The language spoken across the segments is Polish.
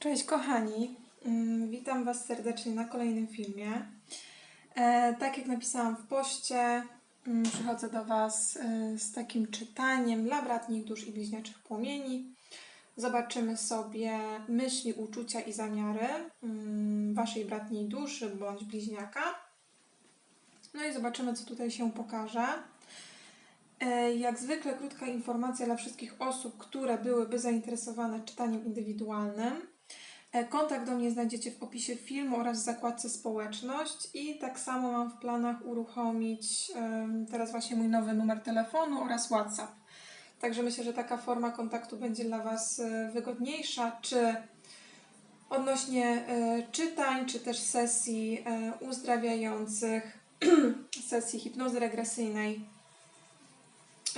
Cześć kochani, Mm, witam Was serdecznie na kolejnym filmie. E, tak jak napisałam w poście, mm, przychodzę do Was e, z takim czytaniem dla bratnich dusz i bliźniaczych płomieni. Zobaczymy sobie myśli, uczucia i zamiary mm, Waszej bratniej duszy bądź bliźniaka. No i zobaczymy, co tutaj się pokaże. E, Jak zwykle krótka informacja dla wszystkich osób, które byłyby zainteresowane czytaniem indywidualnym. E, Kontakt do mnie znajdziecie w opisie filmu oraz w zakładce społeczność. I tak samo mam w planach uruchomić teraz właśnie mój nowy numer telefonu oraz WhatsApp. Także myślę, że taka forma kontaktu będzie dla Was e, wygodniejsza, czy odnośnie e, czytań, czy też sesji uzdrawiających, sesji hipnozy regresyjnej,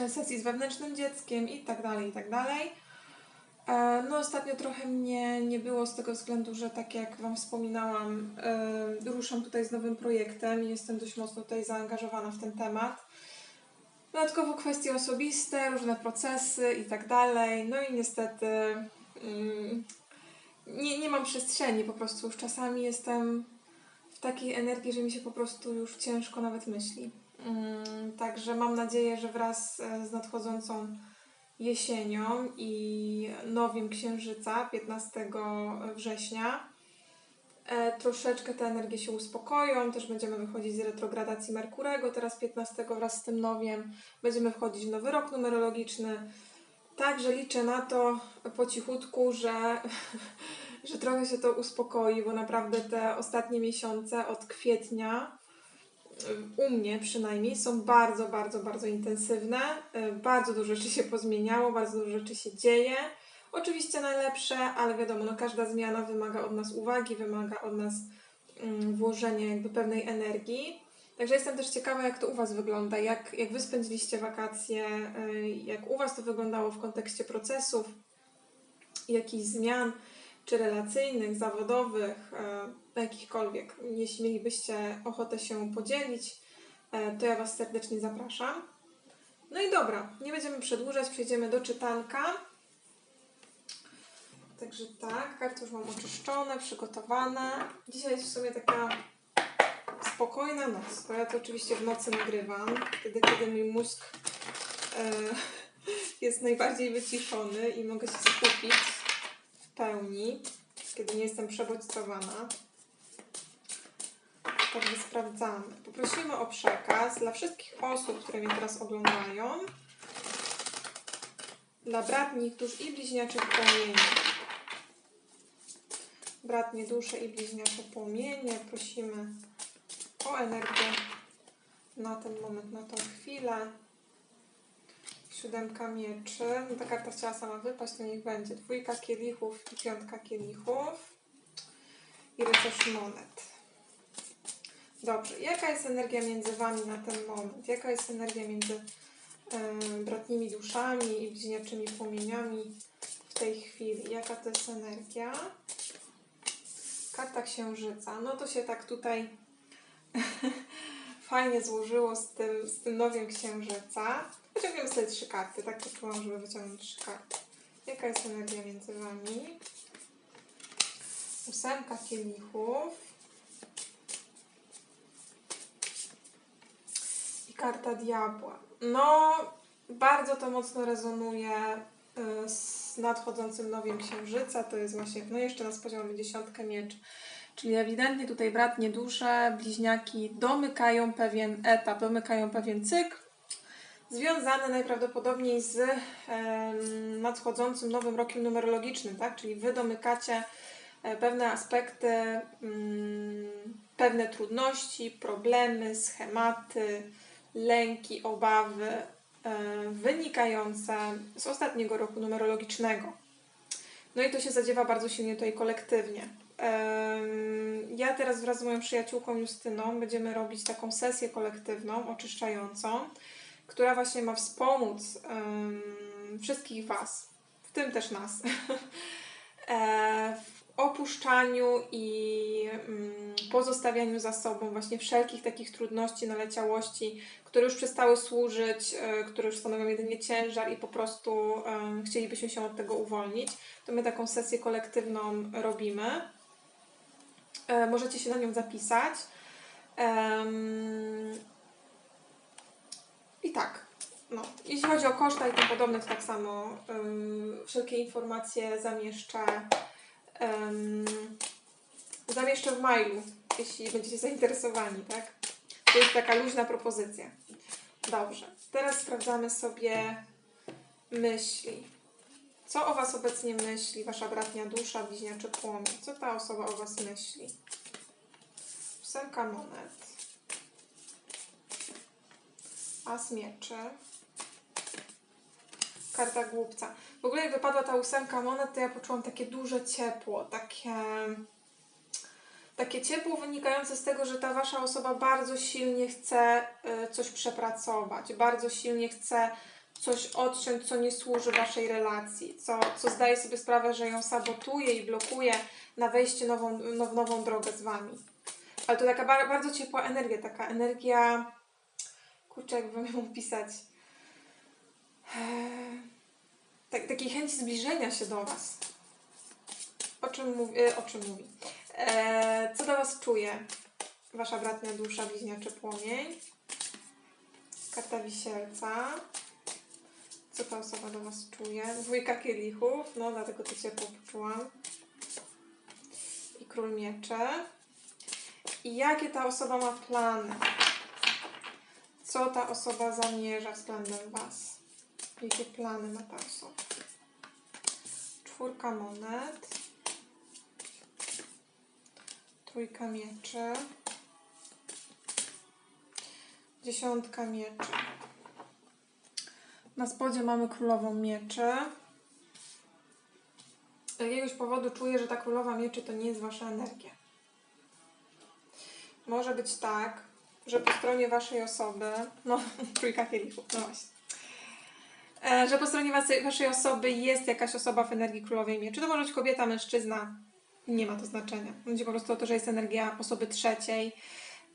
sesji z wewnętrznym dzieckiem i tak dalej, i tak dalej. E, No, ostatnio trochę mnie nie było z tego względu, że tak jak Wam wspominałam, e, ruszam tutaj z nowym projektem i jestem dość mocno tutaj zaangażowana w ten temat. Dodatkowo kwestie osobiste, różne procesy i tak dalej. No i niestety mm, nie, nie mam przestrzeni, po prostu już czasami jestem w takiej energii, że mi się po prostu już ciężko nawet myśli. Mm, Także mam nadzieję, że wraz e, z nadchodzącą jesienią i nowiem księżyca 15 września e, troszeczkę te energie się uspokoją. Też będziemy wychodzić z retrogradacji Merkurego teraz 15 wraz z tym nowiem. Będziemy wchodzić w nowy rok numerologiczny. Także liczę na to po cichutku, że, że trochę się to uspokoi, bo naprawdę te ostatnie miesiące od kwietnia u mnie przynajmniej są bardzo, bardzo, bardzo intensywne. Y, Bardzo dużo rzeczy się pozmieniało, bardzo dużo rzeczy się dzieje. Oczywiście najlepsze, ale wiadomo, no każda zmiana wymaga od nas uwagi, wymaga od nas mm, włożenia jakby pewnej energii. Także jestem też ciekawa, jak to u Was wygląda, jak, jak Wy spędziliście wakacje, y, jak u Was to wyglądało w kontekście procesów, jakichś zmian, czy relacyjnych, zawodowych, e, jakichkolwiek. Jeśli mielibyście ochotę się podzielić, e, to ja Was serdecznie zapraszam. No i dobra, nie będziemy przedłużać, przejdziemy do czytanka. Także tak, karty już mam oczyszczone, przygotowane. Dzisiaj jest w sumie taka spokojna noc, bo ja to oczywiście w nocy nagrywam, wtedy kiedy mój mózg e, jest najbardziej wyciszony i mogę się skupić pełni, kiedy nie jestem przebodźcowana. Także sprawdzamy. Poprosimy o przekaz dla wszystkich osób, które mnie teraz oglądają. Dla bratnich dusz i bliźniaczych płomieni. Bratnie dusze i bliźniacze płomienie. Prosimy o energię na ten moment, na tą chwilę. Siódemka mieczy. No ta karta chciała sama wypaść, to niech będzie. Dwójka kielichów i piątka kielichów. I rycerz monet. Dobrze, jaka jest energia między Wami na ten moment? Jaka jest energia między em, bratnimi duszami i bliźniaczymi płomieniami w tej chwili? Jaka to jest energia? Karta księżyca. No to się tak tutaj fajnie złożyło z tym, z tym nowiem księżyca. Wyciągniemy sobie trzy karty. Tak poczułam, żeby wyciągnąć trzy karty. Jaka jest energia między Wami? Ósemka kielichów. I karta diabła. No, bardzo to mocno rezonuje y, z nadchodzącym nowiem księżyca. To jest właśnie, no jeszcze na spodziewamy mamy dziesiątkę mieczy. Czyli ewidentnie tutaj bratnie dusze, bliźniaki domykają pewien etap, domykają pewien cykl, związany najprawdopodobniej z nadchodzącym nowym rokiem numerologicznym, tak? Czyli wy domykacie e, pewne aspekty, mm, pewne trudności, problemy, schematy, lęki, obawy e, wynikające z ostatniego roku numerologicznego. No i to się zadziewa bardzo silnie tutaj kolektywnie. Ja teraz wraz z moją przyjaciółką Justyną będziemy robić taką sesję kolektywną, oczyszczającą, która właśnie ma wspomóc wszystkich Was, w tym też nas, e, w opuszczaniu i mm, pozostawianiu za sobą właśnie wszelkich takich trudności, naleciałości, które już przestały służyć, e, które już stanowią jedynie ciężar i po prostu chcielibyśmy się od tego uwolnić, to my taką sesję kolektywną robimy. E, możecie się na nią zapisać. I tak. No. Jeśli chodzi o koszta i tym podobne, to tak samo wszelkie informacje zamieszczę zamieszczę w mailu, jeśli będziecie zainteresowani, tak? To jest taka luźna propozycja. Dobrze. Teraz sprawdzamy sobie myśli. Co o Was obecnie myśli Wasza bratnia dusza, bliźniaczy płomień? Co ta osoba o Was myśli? Ósemka monet. As mieczy. Karta głupca. W ogóle jak wypadła ta ósemka monet, to ja poczułam takie duże ciepło, takie... Takie ciepło wynikające z tego, że ta wasza osoba bardzo silnie chce y, coś przepracować, bardzo silnie chce coś odciąć, co nie służy waszej relacji, co, co zdaje sobie sprawę, że ją sabotuje i blokuje na wejście nową, now, nową drogę z wami. Ale to taka ba- bardzo ciepła energia, taka energia, kurczę, jakbym ją opisać, Eee, tak, takiej chęci zbliżenia się do Was. O czym mówi? e, O czym mówi? Eee, co do Was czuje? Wasza bratnia dusza, bliźniaczy płomień. Karta wisielca. Co ta osoba do Was czuje? Dwójka kielichów, no dlatego to ciepło poczułam. I król miecze. I jakie ta osoba ma plany? Co ta osoba zamierza względem Was? Jakie plany ma ta osoba? Czwórka monet. Trójka mieczy. Dziesiątka mieczy. Na spodzie mamy królową mieczy. Z jakiegoś powodu czuję, że ta królowa mieczy to nie jest wasza energia. Może być tak, że po stronie waszej osoby, no trójka kielichów, no właśnie, e, że po stronie waszej, osoby jest jakaś osoba w energii królowej mieczy. To może być kobieta, mężczyzna, nie ma to znaczenia. Chodzi po prostu o to, że jest energia osoby trzeciej,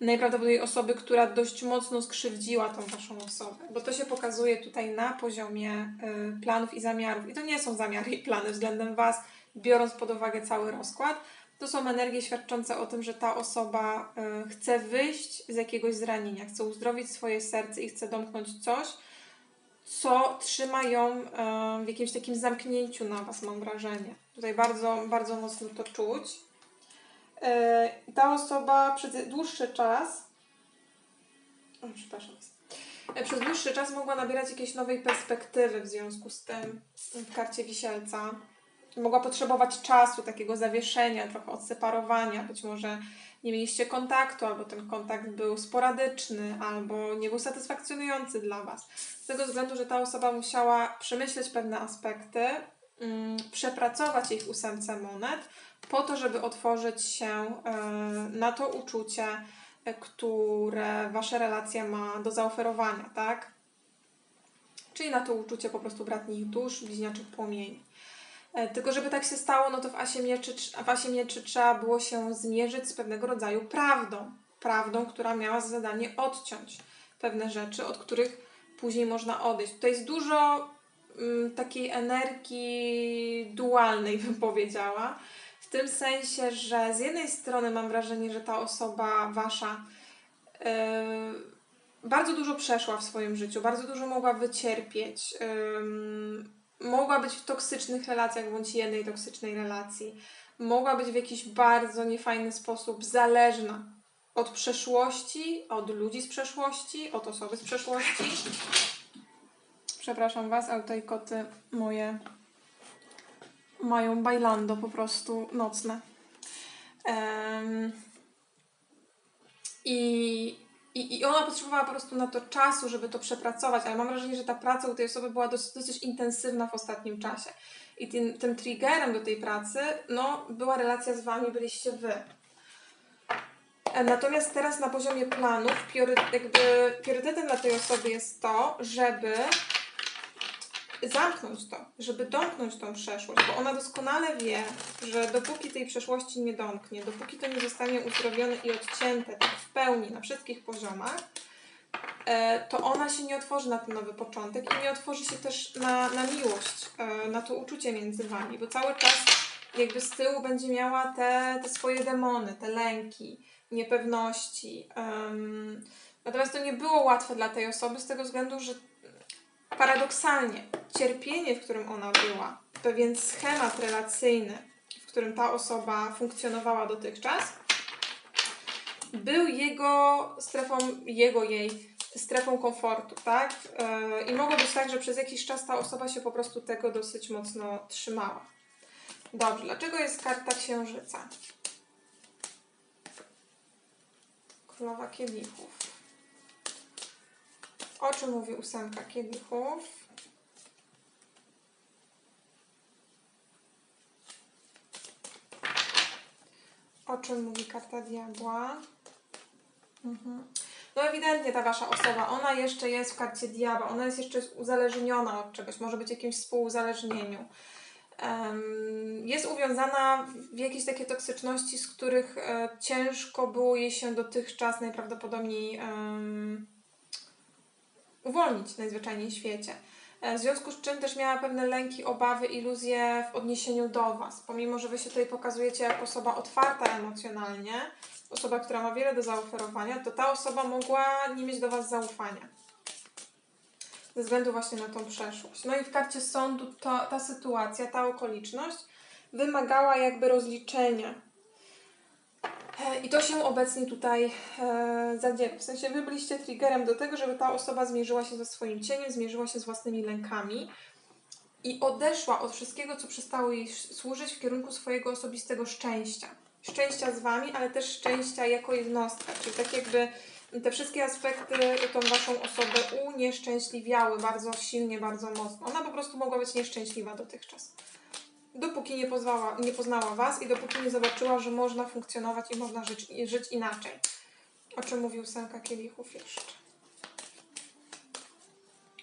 najprawdopodobniej osoby, która dość mocno skrzywdziła tą waszą osobę. Bo to się pokazuje tutaj na poziomie y, planów i zamiarów. I to nie są zamiary i plany względem was, biorąc pod uwagę cały rozkład. To są energie świadczące o tym, że ta osoba y, chce wyjść z jakiegoś zranienia, chce uzdrowić swoje serce i chce domknąć coś, co trzyma ją y, w jakimś takim zamknięciu na was, mam wrażenie. Tutaj bardzo, bardzo mocno to czuć. E, ta osoba przez dłuższy czas, przepraszam, E, przez dłuższy czas mogła nabierać jakiejś nowej perspektywy w związku z tym w karcie wisielca. Mogła potrzebować czasu, takiego zawieszenia, trochę odseparowania. Być może nie mieliście kontaktu, albo ten kontakt był sporadyczny, albo nie był satysfakcjonujący dla Was. Z tego względu, że ta osoba musiała przemyśleć pewne aspekty, mm, przepracować ich ósemce monet, po to, żeby otworzyć się e, na to uczucie, e, które wasza relacja ma do zaoferowania, tak? Czyli na to uczucie po prostu bratnich dusz, bliźniaczych płomieni. E, Tylko żeby tak się stało, no to w Asie, Mieczy, w Asie Mieczy trzeba było się zmierzyć z pewnego rodzaju prawdą. Prawdą, która miała za zadanie odciąć pewne rzeczy, od których później można odejść. Tutaj jest dużo mm, takiej energii dualnej, bym powiedziała. W tym sensie, że z jednej strony mam wrażenie, że ta osoba wasza yy, bardzo dużo przeszła w swoim życiu, bardzo dużo mogła wycierpieć, yy, mogła być w toksycznych relacjach bądź jednej toksycznej relacji, mogła być w jakiś bardzo niefajny sposób zależna od przeszłości, od ludzi z przeszłości, od osoby z przeszłości. Przepraszam Was, ale tutaj koty moje mają bailando po prostu nocne. Em, i, i, I ona potrzebowała po prostu na to czasu, żeby to przepracować, ale mam wrażenie, że ta praca u tej osoby była dosyć, dosyć intensywna w ostatnim czasie. I tym, tym triggerem do tej pracy no, była relacja z Wami, byliście Wy. E, Natomiast teraz na poziomie planów priory, jakby priorytetem dla tej osoby jest to, żeby zamknąć to, żeby domknąć tą przeszłość, bo ona doskonale wie, że dopóki tej przeszłości nie domknie, dopóki to nie zostanie uzdrowione i odcięte tak w pełni na wszystkich poziomach, e, to ona się nie otworzy na ten nowy początek i nie otworzy się też na, na miłość, e, na to uczucie między wami, bo cały czas jakby z tyłu będzie miała te, te swoje demony, te lęki, niepewności. em, natomiast to nie było łatwe dla tej osoby z tego względu, że paradoksalnie cierpienie, w którym ona była, pewien schemat relacyjny, w którym ta osoba funkcjonowała dotychczas, był jego strefą, jego, jej strefą komfortu, tak? Yy, I mogło być tak, że przez jakiś czas ta osoba się po prostu tego dosyć mocno trzymała. Dobrze, dlaczego jest karta księżyca? Królowa kielichów. O czym mówi ósemka kielichów? O czym mówi karta diabła? Mhm. No ewidentnie ta wasza osoba, ona jeszcze jest w karcie diabła, ona jest jeszcze uzależniona od czegoś, może być w jakimś współuzależnieniu. Jest uwiązana w jakieś takie toksyczności, z których e, ciężko było jej się dotychczas najprawdopodobniej em, uwolnić najzwyczajniej w świecie. E, W związku z czym też miała pewne lęki, obawy, iluzje w odniesieniu do Was. Pomimo, że Wy się tutaj pokazujecie jako osoba otwarta emocjonalnie, osoba, która ma wiele do zaoferowania, to ta osoba mogła nie mieć do Was zaufania. Ze względu właśnie na tą przeszłość. No i w karcie sądu to, ta sytuacja, ta okoliczność wymagała jakby rozliczenia. E, I to się obecnie tutaj e, zadziewa. W sensie wy byliście triggerem do tego, żeby ta osoba zmierzyła się ze swoim cieniem, zmierzyła się z własnymi lękami i odeszła od wszystkiego, co przestało jej służyć w kierunku swojego osobistego szczęścia. Szczęścia z wami, ale też szczęścia jako jednostka. Czyli tak jakby te wszystkie aspekty tą waszą osobę unieszczęśliwiały bardzo silnie, bardzo mocno. Ona po prostu mogła być nieszczęśliwa dotychczas dopóki nie, pozwała, nie poznała Was i dopóki nie zobaczyła, że można funkcjonować i można żyć, żyć inaczej. O czym mówił Senka Kielichów jeszcze.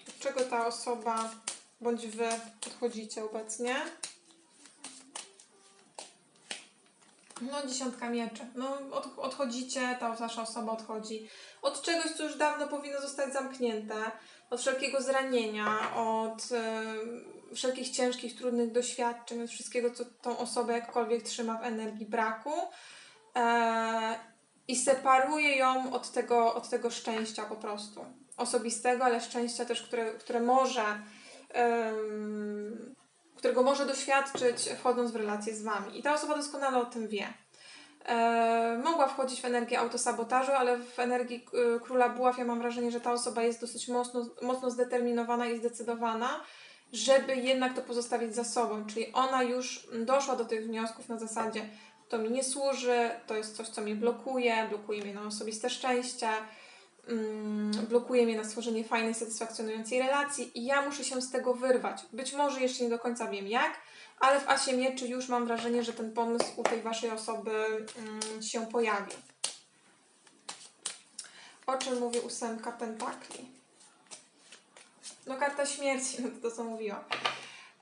Od czego ta osoba bądź Wy odchodzicie obecnie? No, dziesiątka mieczy. No, od, odchodzicie, ta wasza osoba odchodzi od czegoś, co już dawno powinno zostać zamknięte, od wszelkiego zranienia, od y, wszelkich ciężkich, trudnych doświadczeń, od wszystkiego, co tą osobę jakkolwiek trzyma w energii braku e, i separuje ją od tego, od tego szczęścia po prostu. Osobistego, ale szczęścia też, które, które może ym, którego może doświadczyć wchodząc w relację z Wami. I ta osoba doskonale o tym wie. E, mogła wchodzić w energię autosabotażu, ale w energii y, króla buław ja mam wrażenie, że ta osoba jest dosyć mocno, mocno zdeterminowana i zdecydowana, żeby jednak to pozostawić za sobą. Czyli ona już doszła do tych wniosków na zasadzie to mi nie służy, to jest coś, co mnie blokuje, blokuje mnie na osobiste szczęście, mm, blokuje mnie na stworzenie fajnej, satysfakcjonującej relacji i ja muszę się z tego wyrwać. Być może jeszcze nie do końca wiem jak, ale w Asie Mieczy już mam wrażenie, że ten pomysł u tej Waszej osoby mm, się pojawił. O czym mówi ósemka pentakli? No karta śmierci, no to, co mówiłam.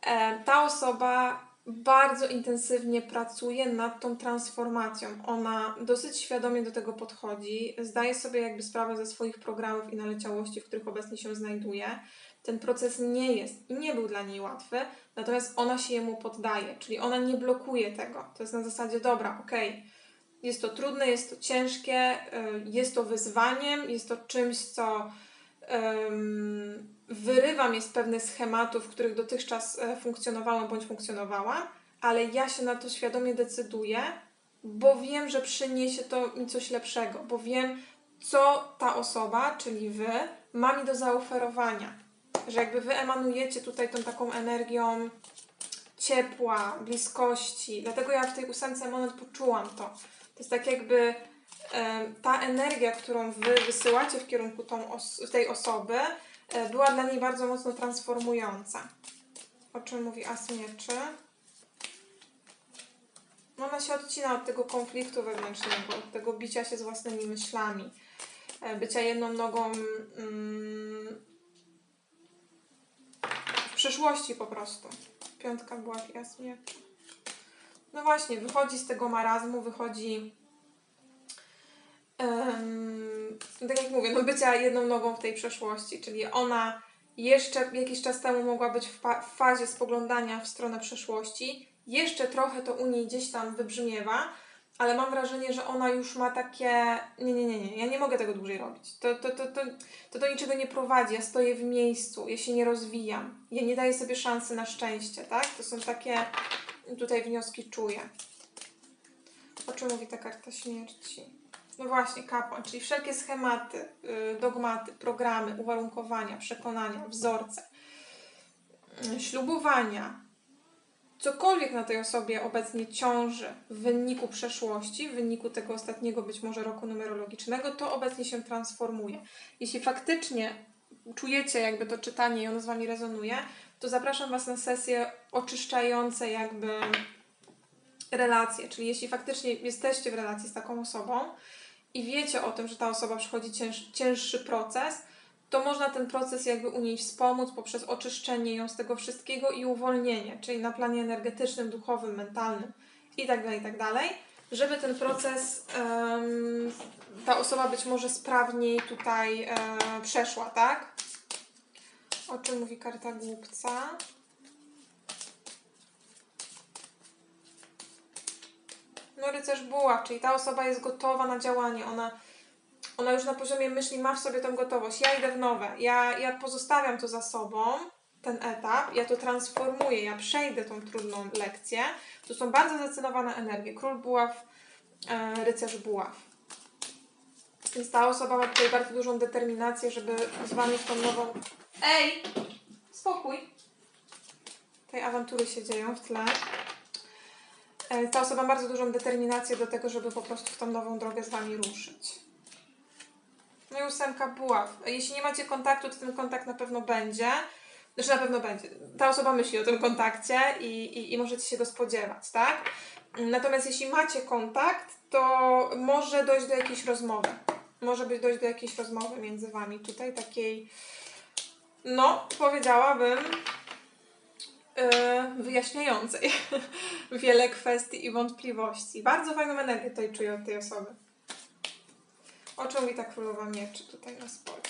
E, ta osoba bardzo intensywnie pracuje nad tą transformacją. Ona dosyć świadomie do tego podchodzi, zdaje sobie jakby sprawę ze swoich programów i naleciałości, w których obecnie się znajduje. Ten proces nie jest i nie był dla niej łatwy, natomiast ona się jemu poddaje, czyli ona nie blokuje tego. To jest na zasadzie, dobra, okej, okay, jest to trudne, jest to ciężkie, y, jest to wyzwaniem, jest to czymś, co wyrywa mnie z pewnych schematów, w których dotychczas e, funkcjonowałam bądź funkcjonowała, ale ja się na to świadomie decyduję, bo wiem, że przyniesie to mi coś lepszego, bo wiem, co ta osoba, czyli wy, ma mi do zaoferowania. Że jakby wy emanujecie tutaj tą taką energią ciepła, bliskości. Dlatego ja w tej ósemce monet poczułam to. To jest tak jakby ta energia, którą wy wysyłacie w kierunku os tej osoby, e, była dla niej bardzo mocno transformująca. O czym mówi As Mieczy? No ona się odcina od tego konfliktu wewnętrznego, od tego bicia się z własnymi myślami, e, bycia jedną nogą mm, w przeszłości po prostu. Piątka była w jasnie. No właśnie, wychodzi z tego marazmu, wychodzi em, tak jak mówię, no bycia jedną nogą w tej przeszłości, czyli ona jeszcze jakiś czas temu mogła być w, w fazie spoglądania w stronę przeszłości, jeszcze trochę to u niej gdzieś tam wybrzmiewa, ale mam wrażenie, że ona już ma takie, nie, nie, nie, nie, ja nie mogę tego dłużej robić. To, to, to, to, to do niczego nie prowadzi, ja stoję w miejscu, ja się nie rozwijam, ja nie daję sobie szansy na szczęście, tak? To są takie tutaj wnioski czuję. O czym mówi ta karta śmierci? No właśnie, kapłan, czyli wszelkie schematy, y, dogmaty, programy, uwarunkowania, przekonania, wzorce, y, ślubowania, cokolwiek na tej osobie obecnie ciąży w wyniku przeszłości, w wyniku tego ostatniego być może roku numerologicznego, to obecnie się transformuje. Jeśli faktycznie czujecie jakby to czytanie i ono z Wami rezonuje, to zapraszam Was na sesje oczyszczające jakby relacje, czyli jeśli faktycznie jesteście w relacji z taką osobą i wiecie o tym, że ta osoba przechodzi cięż, cięższy proces, to można ten proces jakby u niej wspomóc poprzez oczyszczenie ją z tego wszystkiego i uwolnienie, czyli na planie energetycznym, duchowym, mentalnym itd., itd., żeby ten proces, em, ta osoba być może sprawniej tutaj e, przeszła, tak? O czym mówi karta głupca? No rycerz buław, czyli ta osoba jest gotowa na działanie, ona, ona już na poziomie myśli ma w sobie tą gotowość. Ja idę w nowe, ja, ja pozostawiam to za sobą, ten etap, ja to transformuję, ja przejdę tą trudną lekcję. To są bardzo zdecydowane energie. Król buław, e, rycerz buław. Więc ta osoba ma tutaj bardzo dużą determinację, żeby z Wami tą nową... Ej! Spokój! Tej awantury się dzieją w tle. E, Ta osoba ma bardzo dużą determinację do tego, żeby po prostu w tą nową drogę z Wami ruszyć. No i ósemka buław. Jeśli nie macie kontaktu, to ten kontakt na pewno będzie. Znaczy na pewno będzie. Ta osoba myśli o tym kontakcie i, i, i możecie się go spodziewać, tak? Natomiast jeśli macie kontakt, to może dojść do jakiejś rozmowy. Może być dojść do jakiejś rozmowy między Wami. Tutaj takiej, no, powiedziałabym, yy, wyjaśniającej wiele kwestii i wątpliwości. Bardzo fajną energię tutaj czuję od tej osoby. O czym mówi ta królowa mieczy tutaj na spodzie?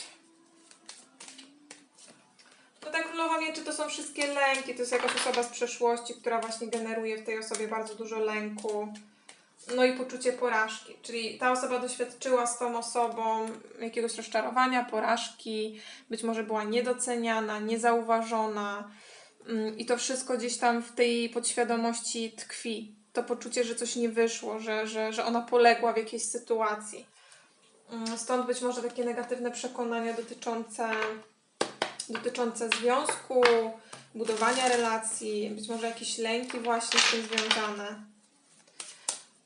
No ta królowa mieczy to są wszystkie lęki, to jest jakaś osoba z przeszłości, która właśnie generuje w tej osobie bardzo dużo lęku. No i poczucie porażki, czyli ta osoba doświadczyła z tą osobą jakiegoś rozczarowania, porażki, być może była niedoceniana, niezauważona i to wszystko gdzieś tam w tej podświadomości tkwi. To poczucie, że coś nie wyszło, że, że, że ona poległa w jakiejś sytuacji. Mm, Stąd być może takie negatywne przekonania dotyczące, dotyczące związku, budowania relacji, być może jakieś lęki właśnie z tym związane.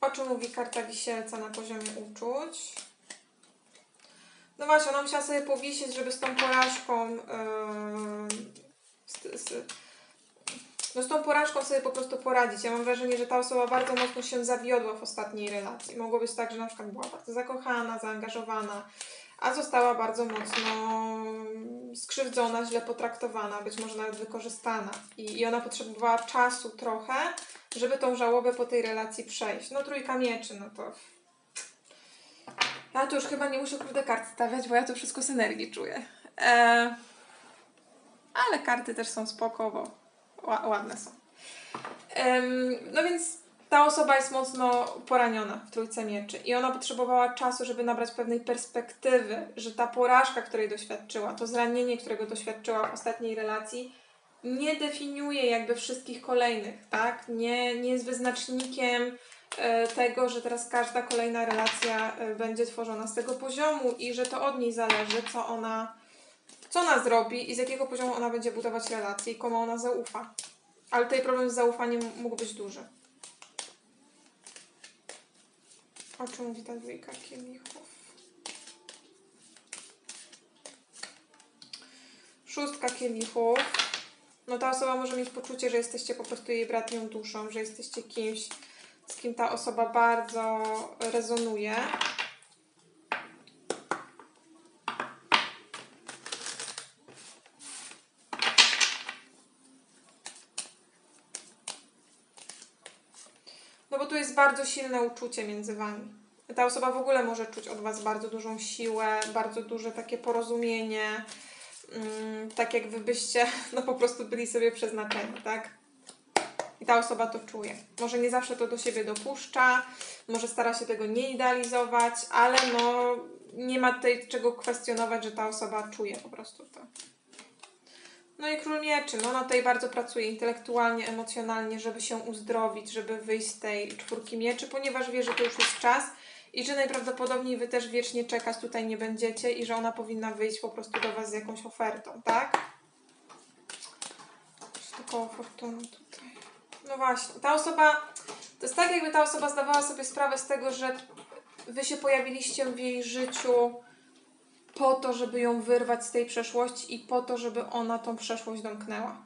O czym mówi karta wisielca na poziomie uczuć? No właśnie, ona musiała sobie powisieć, żeby z tą porażką, yy, z, z, no z tą porażką sobie po prostu poradzić. Ja mam wrażenie, że ta osoba bardzo mocno się zawiodła w ostatniej relacji. Mogło być tak, że na przykład była bardzo zakochana, zaangażowana, a została bardzo mocno skrzywdzona, źle potraktowana, być może nawet wykorzystana. I, i ona potrzebowała czasu trochę, żeby tą żałobę po tej relacji przejść. No trójka mieczy, no to... Ja tu już chyba nie muszę kurde kart stawiać, bo ja to wszystko z energii czuję. E... Ale karty też są spoko, ładne są. No więc ta osoba jest mocno poraniona w trójce mieczy i ona potrzebowała czasu, żeby nabrać pewnej perspektywy, że ta porażka, której doświadczyła, to zranienie, którego doświadczyła w ostatniej relacji, nie definiuje jakby wszystkich kolejnych, tak? Nie, nie jest wyznacznikiem e, tego, że teraz każda kolejna relacja e, będzie tworzona z tego poziomu i że to od niej zależy, co ona, co ona zrobi i z jakiego poziomu ona będzie budować relacje i komu ona zaufa. Ale tutaj problem z zaufaniem mógł być duży. O czym mówi ta dwójka kielichów? Szóstka kielichów. No ta osoba może mieć poczucie, że jesteście po prostu jej bratnią duszą, że jesteście kimś, z kim ta osoba bardzo rezonuje. No bo tu jest bardzo silne uczucie między wami. Ta osoba w ogóle może czuć od was bardzo dużą siłę, bardzo duże takie porozumienie. Mm, tak jak wy byście no po prostu byli sobie przeznaczeni, tak? I ta osoba to czuje. Może nie zawsze to do siebie dopuszcza, może stara się tego nie idealizować, ale no nie ma tutaj czego kwestionować, że ta osoba czuje po prostu to. No i król mieczy, no ona tutaj bardzo pracuje intelektualnie, emocjonalnie, żeby się uzdrowić, żeby wyjść z tej czwórki mieczy, ponieważ wie, że to już jest czas i że najprawdopodobniej wy też wiecznie czekać tutaj nie będziecie i że ona powinna wyjść po prostu do was z jakąś ofertą, tak? Koło fortuny tutaj. No właśnie, ta osoba, to jest tak jakby ta osoba zdawała sobie sprawę z tego, że wy się pojawiliście w jej życiu po to, żeby ją wyrwać z tej przeszłości i po to, żeby ona tą przeszłość domknęła.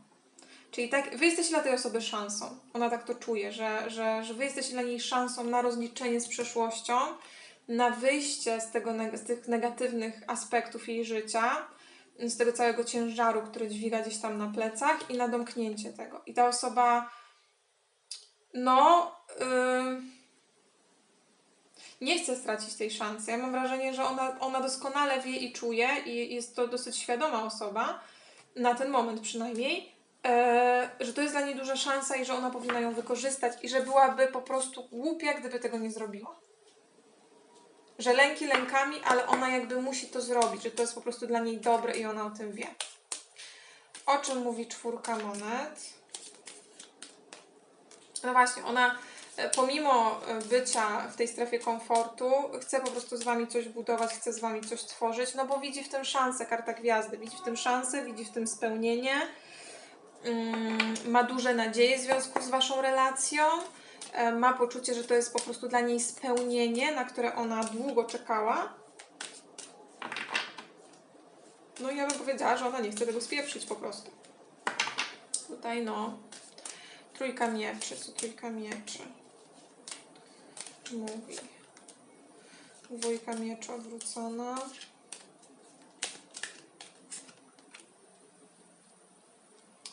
Czyli tak, wy jesteście dla tej osoby szansą. Ona tak to czuje, że, że, że wy jesteście dla niej szansą na rozliczenie z przeszłością, na wyjście z, tego, z tych negatywnych aspektów jej życia, z tego całego ciężaru, który dźwiga gdzieś tam na plecach i na domknięcie tego. I ta osoba, no, yy, nie chce stracić tej szansy. Ja mam wrażenie, że ona, ona doskonale wie i czuje, i jest to dosyć świadoma osoba, na ten moment przynajmniej, e, że to jest dla niej duża szansa i że ona powinna ją wykorzystać i że byłaby po prostu głupia, gdyby tego nie zrobiła. Że lęki lękami, ale ona jakby musi to zrobić, że to jest po prostu dla niej dobre i ona o tym wie. O czym mówi czwórka monet? No właśnie, ona pomimo e, bycia w tej strefie komfortu, chce po prostu z wami coś budować, chce z wami coś tworzyć, no bo widzi w tym szansę, karta gwiazdy, widzi w tym szansę, widzi w tym spełnienie, mm, ma duże nadzieje w związku z waszą relacją, e, ma poczucie, że to jest po prostu dla niej spełnienie, na które ona długo czekała. No i ja bym powiedziała, że ona nie chce tego spieprzyć po prostu. Tutaj no, Trójka mieczy, co trójka mieczy? Mówi. Dwójka mieczy odwrócona.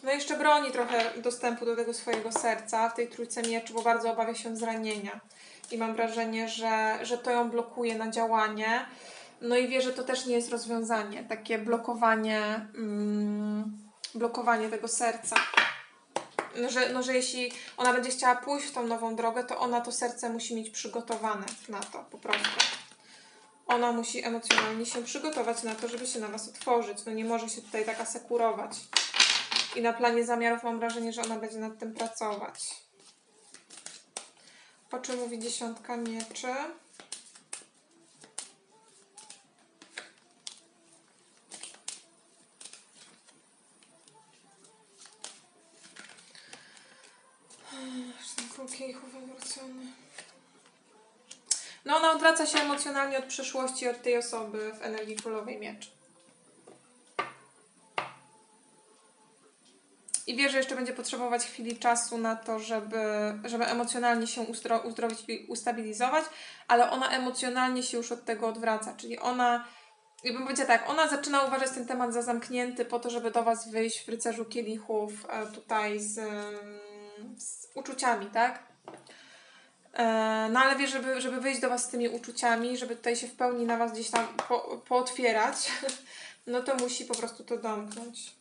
No jeszcze broni trochę dostępu do tego swojego serca w tej trójce mieczy, bo bardzo obawia się zranienia. I mam wrażenie, że, że to ją blokuje na działanie. No i wie, że to też nie jest rozwiązanie. Takie blokowanie, mm, blokowanie tego serca no, że, no, że jeśli ona będzie chciała pójść w tą nową drogę, to ona to serce musi mieć przygotowane na to po prostu. Ona musi emocjonalnie się przygotować na to, żeby się na Was otworzyć. No nie może się tutaj tak asekurować. I na planie zamiarów mam wrażenie, że ona będzie nad tym pracować. O czym mówi dziesiątka mieczy? Król kielichów odwrócony. No ona odwraca się emocjonalnie od przeszłości, od tej osoby w energii królowej mieczy. I wie, że jeszcze będzie potrzebować chwili czasu na to, żeby, żeby emocjonalnie się uzdro, uzdrowić i ustabilizować, ale ona emocjonalnie się już od tego odwraca. Czyli ona, jakbym powiedziała tak, ona zaczyna uważać ten temat za zamknięty po to, żeby do Was wyjść w rycerzu kielichów e, tutaj z, z uczuciami, tak? E, No ale wie, żeby, żeby wyjść do Was z tymi uczuciami, żeby tutaj się w pełni na Was gdzieś tam po, pootwierać, no to musi po prostu to domknąć.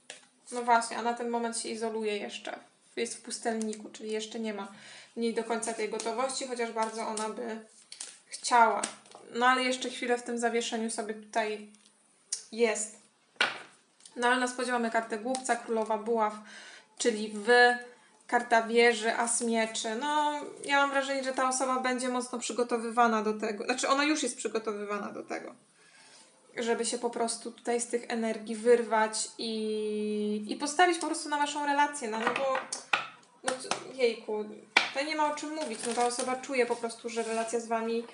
No właśnie, a na ten moment się izoluje jeszcze. Jest w pustelniku, czyli jeszcze nie ma niej do końca tej gotowości, chociaż bardzo ona by chciała. No ale jeszcze chwilę w tym zawieszeniu sobie tutaj jest. No ale na spodzie mamy kartę głupca, królowa buław, czyli wy, karta wieży, as mieczy. No, ja mam wrażenie, że ta osoba będzie mocno przygotowywana do tego. Znaczy, ona już jest przygotowywana do tego, żeby się po prostu tutaj z tych energii wyrwać i, i postawić po prostu na waszą relację. No, no bo, no, jejku, tutaj nie ma o czym mówić. No, ta osoba czuje po prostu, że relacja z wami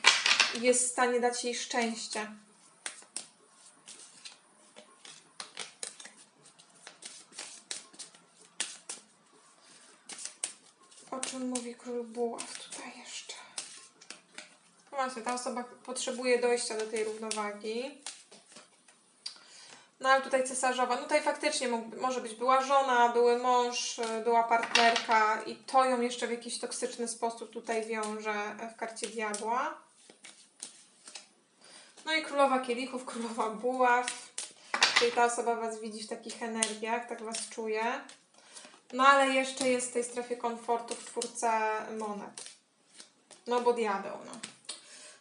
jest w stanie dać jej szczęście. Mówi król buław tutaj jeszcze? No właśnie, ta osoba potrzebuje dojścia do tej równowagi. No ale tutaj cesarzowa, no tutaj faktycznie mógł, może być była żona, były mąż, była partnerka i to ją jeszcze w jakiś toksyczny sposób tutaj wiąże w karcie diabła. No i królowa kielichów, królowa buław, czyli ta osoba Was widzi w takich energiach, tak Was czuje. No ale jeszcze jest w tej strefie komfortu w czwórce monet. No bo diabeł, no.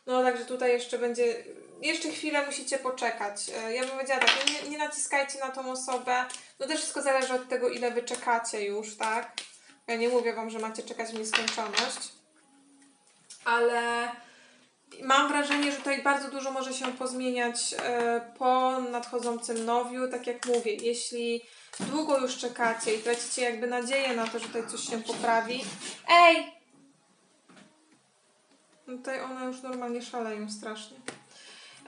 No także tutaj jeszcze będzie, jeszcze chwilę musicie poczekać. E, Ja bym powiedziała tak, no nie, nie naciskajcie na tą osobę. No też wszystko zależy od tego, ile wy czekacie już, tak? Ja nie mówię wam, że macie czekać w nieskończoność. Ale mam wrażenie, że tutaj bardzo dużo może się pozmieniać e, po nadchodzącym nowiu. Tak jak mówię, jeśli długo już czekacie i tracicie jakby nadzieję na to, że tutaj coś się poprawi. Ej! No tutaj one już normalnie szaleją strasznie.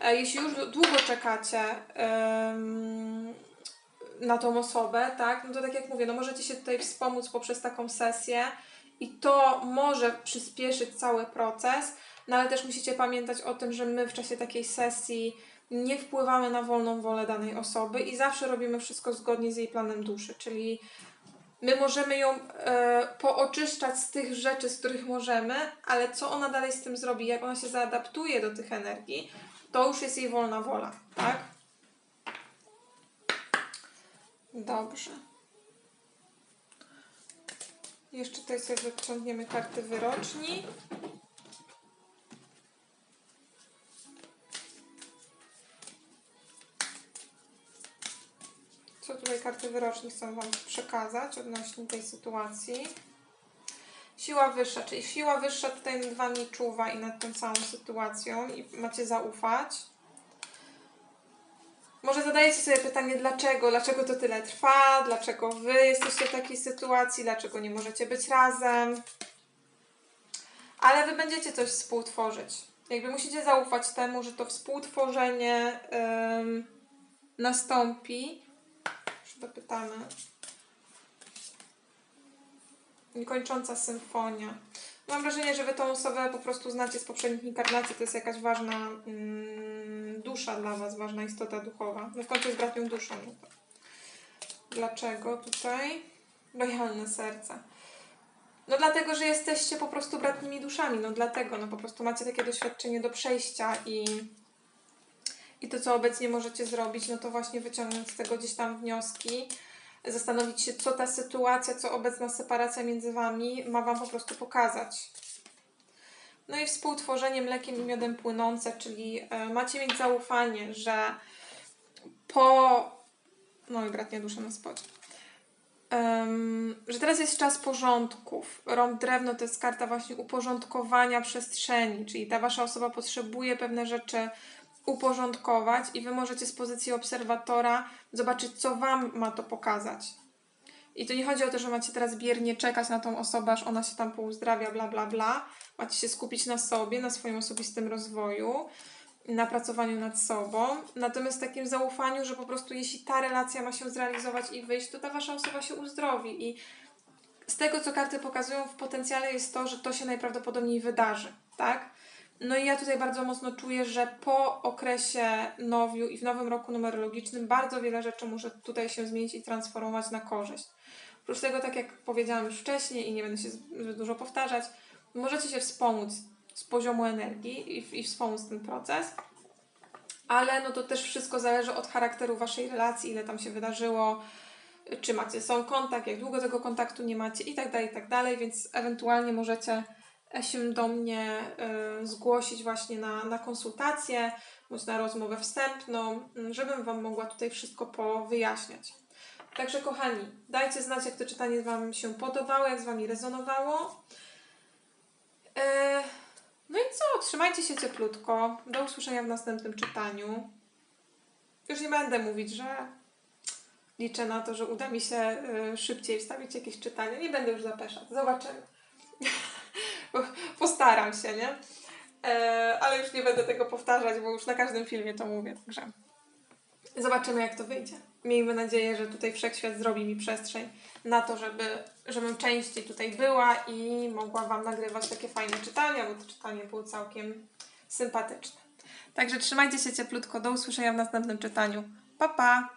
E, Jeśli już długo czekacie em, na tą osobę, tak, no to tak jak mówię, no możecie się tutaj wspomóc poprzez taką sesję i to może przyspieszyć cały proces, no ale też musicie pamiętać o tym, że my w czasie takiej sesji nie wpływamy na wolną wolę danej osoby i zawsze robimy wszystko zgodnie z jej planem duszy, czyli My możemy ją e, pooczyszczać z tych rzeczy, z których możemy, ale co ona dalej z tym zrobi, jak ona się zaadaptuje do tych energii, to już jest jej wolna wola, tak? Dobrze. Jeszcze tutaj sobie wyciągniemy karty wyroczni. Co tutaj karty wyroczni chcą Wam przekazać odnośnie tej sytuacji? Siła wyższa, czyli siła wyższa tutaj nad Wami czuwa i nad tą całą sytuacją i macie zaufać. Może zadajecie sobie pytanie, dlaczego? Dlaczego to tyle trwa? Dlaczego Wy jesteście w takiej sytuacji? Dlaczego nie możecie być razem? Ale Wy będziecie coś współtworzyć. Jakby musicie zaufać temu, że to współtworzenie ym, nastąpi. Dopytamy. Niekończąca symfonia. Mam wrażenie, że wy tą osobę po prostu znacie z poprzednich inkarnacji. To jest jakaś ważna mm, dusza dla was, ważna istota duchowa. No w końcu jest bratnią duszą. No. Dlaczego tutaj? Lojalne serce. No dlatego, że jesteście po prostu bratnimi duszami. No dlatego, no po prostu macie takie doświadczenie do przejścia i i to, co obecnie możecie zrobić, no to właśnie wyciągnąć z tego gdzieś tam wnioski, zastanowić się, co ta sytuacja, co obecna separacja między Wami ma Wam po prostu pokazać. No i współtworzenie mlekiem i miodem płynące, czyli e, macie mieć zaufanie, że po... No i bratnia dusza na spodzie. Em, że teraz jest czas porządków. Rąb drewno to jest karta właśnie uporządkowania przestrzeni, czyli ta wasza osoba potrzebuje pewne rzeczy uporządkować i wy możecie z pozycji obserwatora zobaczyć, co wam ma to pokazać. I to nie chodzi o to, że macie teraz biernie czekać na tą osobę, aż ona się tam pouzdrawia, bla, bla, bla. Macie się skupić na sobie, na swoim osobistym rozwoju, na pracowaniu nad sobą. Natomiast takim zaufaniu, że po prostu jeśli ta relacja ma się zrealizować i wyjść, to ta wasza osoba się uzdrowi. I z tego, co karty pokazują, w potencjale jest to, że to się najprawdopodobniej wydarzy, tak? No i ja tutaj bardzo mocno czuję, że po okresie nowiu i w nowym roku numerologicznym bardzo wiele rzeczy może tutaj się zmienić i transformować na korzyść. Oprócz tego, tak jak powiedziałam już wcześniej i nie będę się zbyt dużo powtarzać, możecie się wspomóc z poziomu energii i, i wspomóc ten proces, ale no to też wszystko zależy od charakteru waszej relacji, ile tam się wydarzyło, czy macie są kontakt, jak długo tego kontaktu nie macie i tak dalej, i tak dalej, więc ewentualnie możecie się do mnie y, zgłosić właśnie na, na konsultację bądź na rozmowę wstępną, y, żebym Wam mogła tutaj wszystko powyjaśniać. Także kochani, dajcie znać, jak to czytanie Wam się podobało, jak z Wami rezonowało. Y, no i co? Trzymajcie się cieplutko. Do usłyszenia w następnym czytaniu. Już nie będę mówić, że liczę na to, że uda mi się szybciej wstawić jakieś czytanie. Nie będę już zapeszać. Zobaczymy. Postaram się, nie? E, ale już nie będę tego powtarzać, bo już na każdym filmie to mówię, także zobaczymy, jak to wyjdzie. Miejmy nadzieję, że tutaj wszechświat zrobi mi przestrzeń na to, żeby, żebym częściej tutaj była i mogła Wam nagrywać takie fajne czytania, bo to czytanie było całkiem sympatyczne. Także trzymajcie się cieplutko, do usłyszenia w następnym czytaniu. Pa, pa!